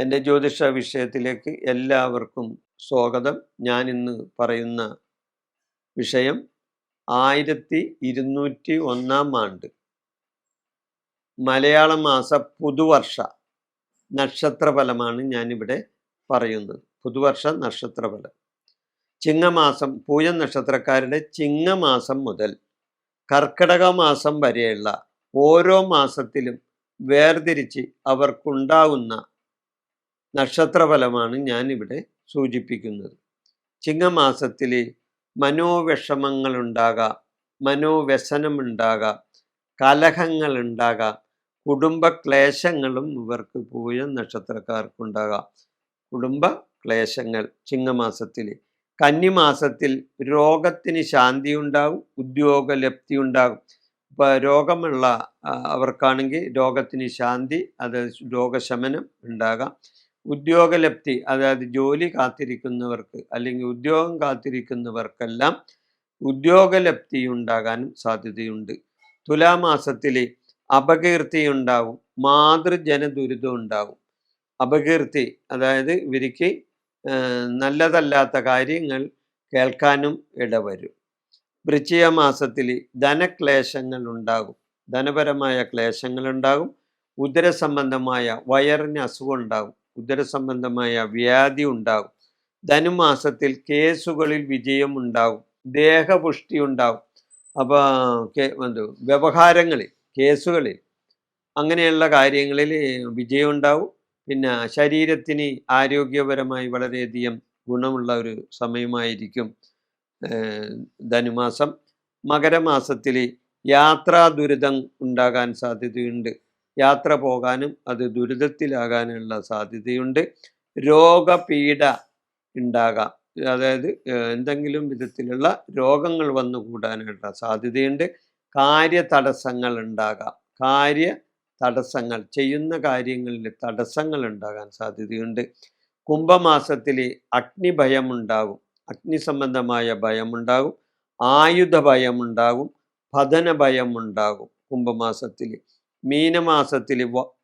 എന്റെ ജ്യോതിഷ വിഷയത്തിലേക്ക് എല്ലാവർക്കും സ്വാഗതം. ഞാൻ ഇന്ന് പറയുന്ന വിഷയം ആയിരത്തി ഇരുന്നൂറ്റി ഒന്നാം ആണ്ട്. മലയാള മാസ പുതുവർഷ നക്ഷത്രഫലമാണ് ഞാനിവിടെ പറയുന്നത്. പുതുവർഷ നക്ഷത്രഫലം. ചിങ്ങമാസം പൂയം നക്ഷത്രക്കാരുടെ ചിങ്ങമാസം മുതൽ കർക്കിടക മാസം വരെയുള്ള ഓരോ മാസത്തിലും വേർതിരിച്ച് അവർക്കുണ്ടാകുന്ന നക്ഷത്രഫലമാണ് ഞാനിവിടെ സൂചിപ്പിക്കുന്നത്. ചിങ്ങമാസത്തിൽ മനോവിഷമങ്ങളുണ്ടാകാം മനോവ്യസനമുണ്ടാകാം കലഹങ്ങളുണ്ടാകാം കുടുംബക്ലേശങ്ങളും ഇവർക്ക് പൂയ നക്ഷത്രക്കാർക്കുണ്ടാകാം. കുടുംബ ക്ലേശങ്ങൾ ചിങ്ങമാസത്തിൽ കന്നിമാസത്തിൽ രോഗത്തിന് ശാന്തി ഉണ്ടാകും ഉദ്യോഗലബ്ധി ഉണ്ടാകും ഇപ്പോൾ രോഗമുള്ള അവർക്കാണെങ്കിൽ രോഗത്തിന് ശാന്തി അത് രോഗശമനം ഉണ്ടാകാം. ഉദ്യോഗലബ്ധി അതായത് ജോലി കാത്തിരിക്കുന്നവർക്ക് അല്ലെങ്കിൽ ഉദ്യോഗം കാത്തിരിക്കുന്നവർക്കെല്ലാം ഉദ്യോഗലബ്ധി ഉണ്ടാകാനും സാധ്യതയുണ്ട്. തുലാമാസത്തിൽ അപകീർത്തി ഉണ്ടാവും മാതൃജന ദുരിതം ഉണ്ടാകും അപകീർത്തി അതായത് ഇവർക്ക് നല്ലതല്ലാത്ത കാര്യങ്ങൾ കേൾക്കാനും ഇടവരും. വൃശ്ചിക മാസത്തിൽ ധനക്ലേശങ്ങൾ ഉണ്ടാകും ധനപരമായ ക്ലേശങ്ങൾ ഉണ്ടാകും ഉദരസംബന്ധമായ വയറിന് അസുഖം ഉണ്ടാകും. ഉദരസംബന്ധമായ വ്യാധി ഉണ്ടാകും ധനുമാസത്തിൽ കേസുകളിൽ വിജയം ഉണ്ടാകും ദേഹപുഷ്ടി ഉണ്ടാകും അപ്പോൾ എന്ത് വ്യവഹാരങ്ങളിൽ കേസുകളിൽ അങ്ങനെയുള്ള കാര്യങ്ങളിൽ വിജയം ഉണ്ടാവും പിന്നെ ശരീരത്തിന് ആരോഗ്യപരമായി വളരെയധികം ഗുണമുള്ള ഒരു സമയമായിരിക്കും ധനുമാസം. മകരമാസത്തിൽ യാത്രാ ദുരിതം ഉണ്ടാകാൻ സാധ്യതയുണ്ട്. യാത്ര പോകാനും അത് ദുരിതത്തിലാകാനുള്ള സാധ്യതയുണ്ട്. രോഗപീഠ ഉണ്ടാകാം. അതായത് എന്തെങ്കിലും വിധത്തിലുള്ള രോഗങ്ങൾ വന്നു കൂടാനുള്ള സാധ്യതയുണ്ട്. കാര്യ തടസ്സങ്ങൾ ഉണ്ടാകാം. കാര്യ തടസ്സങ്ങൾ ചെയ്യുന്ന കാര്യങ്ങളിൽ തടസ്സങ്ങൾ ഉണ്ടാകാൻ സാധ്യതയുണ്ട്. കുംഭമാസത്തിൽ അഗ്നിഭയം ഉണ്ടാകും അഗ്നി സംബന്ധമായ ഭയമുണ്ടാകും. ആയുധ ഭയമുണ്ടാകും. പതന ഭയമുണ്ടാകും കുംഭമാസത്തിൽ മീനമാസത്തിൽ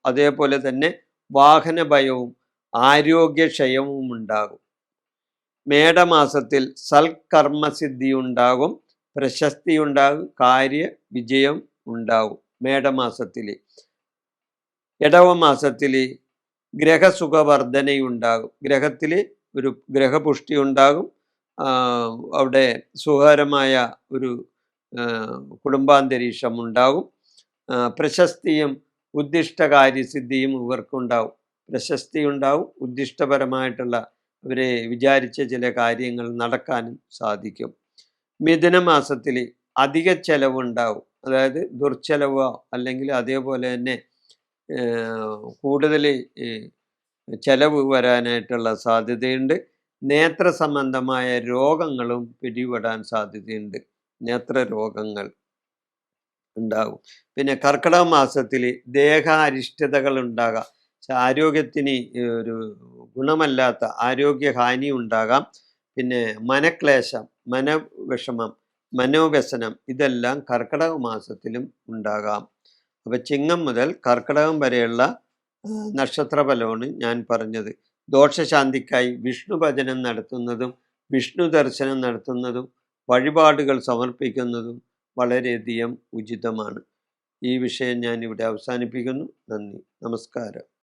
അതേപോലെ തന്നെ വാഹനഭയവും ആരോഗ്യക്ഷയവും ഉണ്ടാകും. മേടമാസത്തിൽ സൽക്കർമ്മസിദ്ധി ഉണ്ടാകും പ്രശസ്തി ഉണ്ടാകും കാര്യ വിജയം ഉണ്ടാകും മേടമാസത്തിൽ ഇടവമാസത്തിൽ ഗ്രഹസുഖവർദ്ധനയുണ്ടാകും. ഗ്രഹത്തിൽ ഒരു ഗ്രഹപുഷ്ടി ഉണ്ടാകും അവിടെ സുഖകരമായ ഒരു കുടുംബാന്തരീക്ഷം ഉണ്ടാകും ആ, ഉദ്ദിഷ്ടകാര്യ സിദ്ധിയും ഇവർക്കുണ്ടാവും. പ്രശസ്തി ഉണ്ടാവും ഉദ്ദിഷ്ടപരമായിട്ടുള്ള അവരെ വിചാരിച്ച ചില കാര്യങ്ങൾ നടക്കാനും സാധിക്കും. മിഥുന മാസത്തിൽ അധിക ചെലവുണ്ടാവും. അതായത് ദുർച്ചെലവോ അല്ലെങ്കിൽ അതേപോലെ തന്നെ കൂടുതൽ ചെലവ് വരാനായിട്ടുള്ള സാധ്യതയുണ്ട്. നേത്ര സംബന്ധമായ രോഗങ്ങളും പിടിപെടാൻ സാധ്യതയുണ്ട്. നേത്ര രോഗങ്ങൾ. ഉണ്ടാകും. പിന്നെ കർക്കിടക മാസത്തിൽ ദേഹാരിഷ്ടതകൾ ഉണ്ടാകാം. ആരോഗ്യത്തിന് ഒരു ഗുണമല്ലാത്ത ആരോഗ്യഹാനി ഉണ്ടാകാം. പിന്നെ മനക്ലേശം മനവിഷമം മനോവ്യസനം ഇതെല്ലാം കർക്കിടക മാസത്തിലും ഉണ്ടാകാം. അപ്പോൾ ചിങ്ങം മുതൽ കർക്കിടകം വരെയുള്ള നക്ഷത്ര നക്ഷത്രഫലമാണ് ഞാൻ പറഞ്ഞത്. ദോഷശാന്തിക്കായി വിഷ്ണു ഭജനം നടത്തുന്നതും വിഷ്ണു ദർശനം നടത്തുന്നതും വഴിപാടുകൾ സമർപ്പിക്കുന്നതും വളരെയധികം ഉചിതമാണ്. ഈ വിഷയം ഞാനിവിടെ അവസാനിപ്പിക്കുന്നു. നന്ദി. നമസ്കാരം.